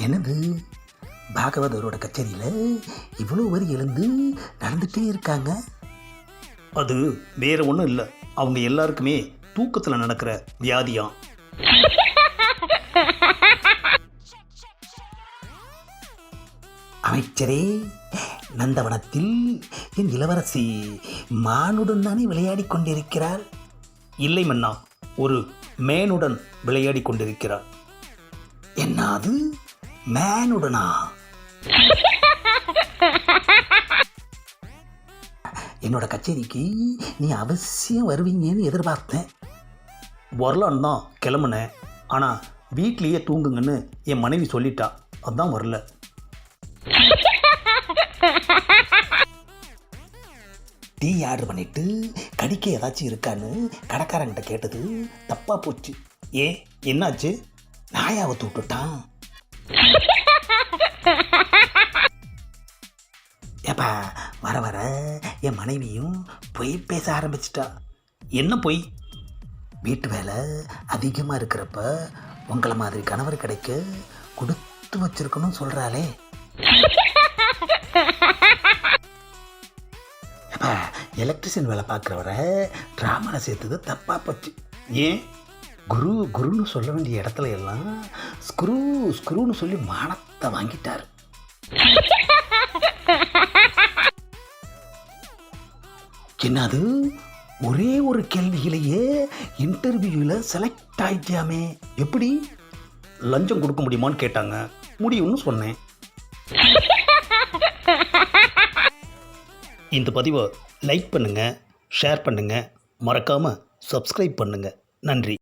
என்னது? பாகவதரோட கச்சேரியில் இவ்வளோ வரி எழுந்து நடந்துகிட்டே இருக்காங்க? அது வேற ஒன்றும் இல்லை. அவங்க எல்லாருக்குமே தூக்கத்தில் நடக்கிற வியாதியாம். அமைச்சரே நந்தவனத்தில் என் இளவரசி மானுடன் தானே விளையாடிக் கொண்டிருக்கிறாள்? இல்லை மன்னா ஒரு மேனுடன் விளையாடி கொண்டிருக்கிறார் என்னது? மேனுடனா என்னோட கச்சேரிக்கு நீ அவசியம் வருவீங்கன்னு எதிர்பார்த்தேன். வரலான்னு தான் கிளம்புனேன். ஆனால் வீட்லேயே தூங்குங்கன்னு என் மனைவி சொல்லிட்டா. அதான் வரல. டீ ஆர்டர் பண்ணிட்டு கடிக்க ஏதாச்சும் இருக்கான்னு கடைக்காரங்கிட்ட கேட்டது தப்பாக போச்சு. ஏ என்னாச்சு? நாயா விட்டுட்டான். ஏப்பா வர வர என் மனைவியும் பொய் பேச ஆரம்பிச்சிட்டா. என்ன பொய்? வீட்டு வேலை அதிகமாக இருக்கிறப்ப உங்களை மாதிரி கணவர் கிடைக்க கொடுத்து வச்சிருக்கணும் சொல்கிறாளே ஏப்பா எலக்ட்ரிஷியன் வேலை பார்க்குறவரை ட்ராமாவில் சேர்த்தது தப்பாக போச்சு. ஏன்? குரு குருன்னு சொல்ல வேண்டிய இடத்துல எல்லாம் ஸ்க்ரூ ஸ்க்ரூன்னு சொல்லி மானத்தை வாங்கிட்டார். என்னது? ஒரே ஒரு கேள்வியிலேயே இன்டர்வியூவில் செலக்ட் ஆயிட்டியாமே? எப்படி? லஞ்சம் கொடுக்க முடியுமான்னு கேட்டாங்க. முடியும்னு சொன்னேன். இந்த பதிவை லைக் பண்ணுங்கள் ஷேர் பண்ணுங்கள் மறக்காமல் சப்ஸ்கிரைப் பண்ணுங்கள் நன்றி.